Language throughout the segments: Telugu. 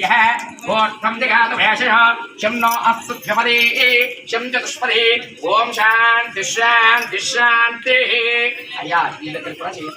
यः ओर्थं जघातु भेषः। शं नो अस्तुभ्यपदे। शं चतुष्पदे। ॐ शान्ति शान्ति शान्तिः। अया नीलकल्पना चेत्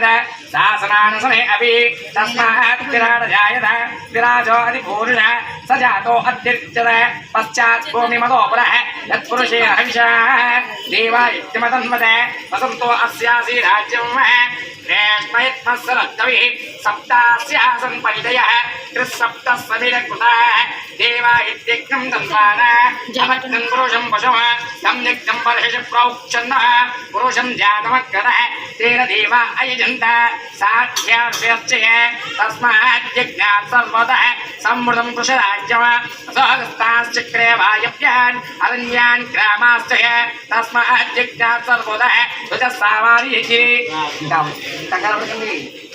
विस्मज्जग्रामद शासनानुसने अपि तस्मात् विराटजायत विराजो अधिपूरुष स जातो अध्यर्च्यत पश्चात् भूमिमतो पुरः यत्पुरुषे हविषः देवा इत्यमतन्वत वसन्तो अस्यासि राज्यम् श्रेष्ठयत्मस्सरद्धविः सप्तास्यासन् पण्डयः कृत्सप्तस्वभिरकृताः देवा इत्यग्नं दन्वानः जमग्नं पुरुषं पशवः तं निग्नं बलहिष प्रौक्षन्नः पुरुषं ध्यानमग्नः तेन देवा अयजन्त। साख्यार्चय तस्मात् यज्ञात् सर्वतः संवृतं कृषराज्यव। असहस्ताश्चक्रे वायव्यान् अरण्यान् ग्रामाश्च। तस्मात् यज्ञात् सर्वतः ध्वजः सावारि यजि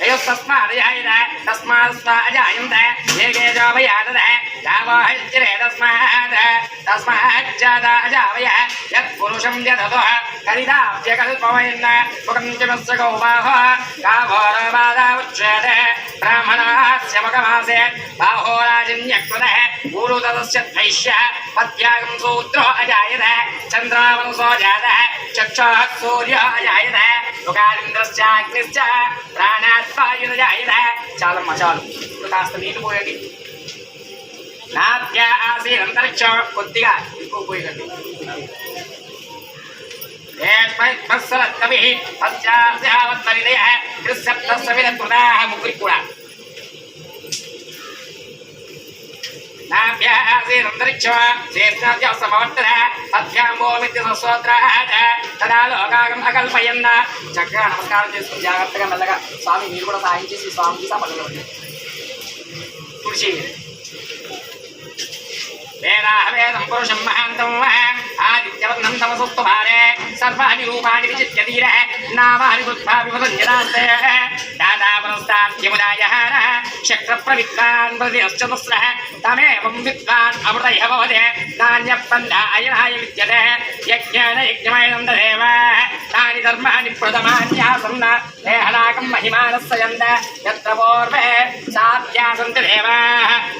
தயஸ்மாதயாயுத தஸ்மாஸ்தாஜாயந்த ஏகேஜாபயாதத யாவாஹிரே தஸ்மாத் தஸ்மாஜாதாஜாவய யத் புருஷம் யததோ கரிதாப்யகல்பவயன்ன முகஞ்சமஸ்ய கௌபாஹ காவோரபாதாவுச்சேத ब्राह्मणास्य मकमासे बाहोराजन्यक्वदः गुरुदस्य द्वैश्य पत्यागं सूत्रो अजायत चन्द्रावंसो जातः चक्षुः सूर्यो अजायत యుగాలింద్రశ్చాగ్నిశ్చ ప్రాణాత్వాయురజాయత చాలమ్మా చాలు ఇప్పుడు కాస్త నీళ్ళు పోయండి నాభ్య ఆసీనంతరిక్షం కొద్దిగా ఎక్కువ పోయకండి కవి పశ్చావత్మరిదయ త్రిసప్తస్విరకృతాः ముగ్గురికి కూడా అకల్పయన్న చక్కగా నమస్కారం చేసుకుని జాగ్రత్తగా మెల్లగా స్వామి మీరు కూడా సాయం చేసి స్వామికి సమర్పించండి కుర్చీ వేదాహవేదం పురుషం మహాంతం ఆదిత్యవర్ణం తమసస్తు భారే సర్వాణి రూపాణి విచిత్య ధీర నామాని కృత్వా విభజన్యదాస్తే దాదాపరస్తాద్యముదాయహార ప్రతిశ్చతుస్ర తమేవం విద్వాన్ అమృతయ భవదే నాణ్యపన్న అయనాయ విద్యతే యజ్ఞాన యజ్ఞమైనందదేవ తాని ధర్మాణి ప్రథమాన్యాసన్న దేహనాకం మహిమానస్సయంద యత్ర పూర్వే సాభ్యాసంతి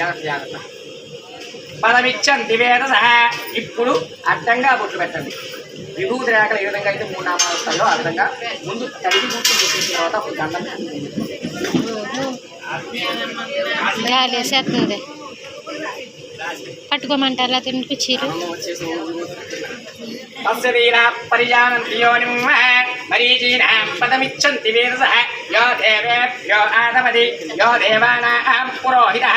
జాగ్రత్త. జాగ్రత్త పదమిచ్చంతి వేదస ఇప్పుడు అడ్డంగా బొట్లు పెట్టండి. విభూతి రేఖలు ఏ విధంగా అయితే మూడు నామాలు వస్తాయో ఆ విధంగా ముందు కలిగి బొట్లు పెట్టిన తర్వాత అప్పుడు దండం గాలి వేసేస్తుంది. పట్టుకోమంటారా తినిపించారు ఆనందం వచ్చేసి తస్య వీరా పరిజానంతి యోనిం మరీచీనాం పదమిచ్చంతి వేదస యో దేవేభ్యో ఆదమది. యో దేవానాం పురోహితः.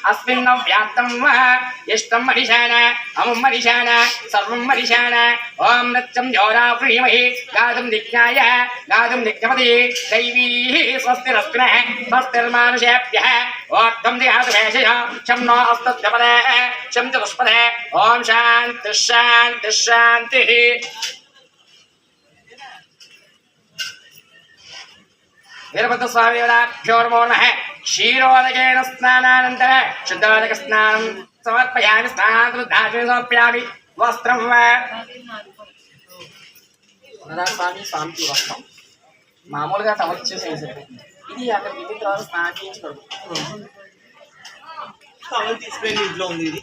अस्मिन् व्याप्तं वा यष्टं मरिशान अमुं मरिशान सर्वं मरिशान ॐ नृत्यं योरा प्रीमहि गातुं निज्ञाय गातुं निज्ञपति दैवीः स्वस्तिरस्मिनः, स्वस्तिर्मानुषेभ्यः। ओर्ध्वं दिहातुभेषय शं नो अस्तद्गमने शं चतुष्पदे ॐ शान्तिश्शान्तिश्शान्तिः वीरभद्रस्वामिदेवताभ्यो नमो नमः। క్షీరోదకేన స్నానానంతర శుద్ధోదక స్నానం సమర్పయామి స్నానాన్ని సమర్పయామి. వస్త్రం వా. స్వామి స్వామికి వస్త్రం. మామూలుగా సమర్పించేసేది సరిపోతుంది. ఇది అక్కడ దిగిన తర్వాత స్నానం చేయించుకోవడం తీసుకుని ఇంట్లో ఉంది ఇది.